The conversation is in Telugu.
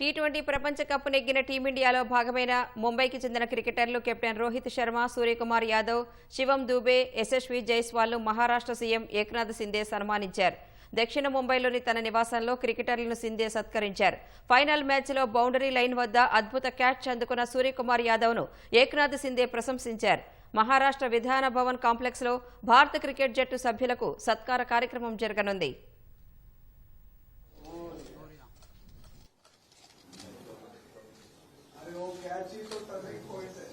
టీ ట్వంటీ ప్రపంచ కప్ నెగ్గిన టీమిండియాలో భాగమైన ముంబైకి చెందిన క్రికెటర్లు కెప్టెన్ రోహిత్ శర్మ సూర్యకుమార్ యాదవ్ శివం దూబే యశస్వి జైస్వాల్ను మహారాష్ట్ర సీఎం ఏక్నాథ్ సిందే సన్మానించారు. దక్షిణ ముంబైలోని తన నివాసంలో క్రికెటర్లను సిందే సత్కరించారు. ఫైనల్ మ్యాచ్లో బౌండరీ లైన్ వద్ద అద్భుత క్యాచ్ అందుకున్న సూర్యకుమార్ యాదవ్ను ఏక్నాథ్ సిందే ప్రశంసించారు. మహారాష్ట్ర విధాన భవన్ కాంప్లెక్స్లో భారత క్రికెట్ జట్టు సభ్యులకు సత్కార కార్యక్రమం జరగనుంది. artistas fazem coisas.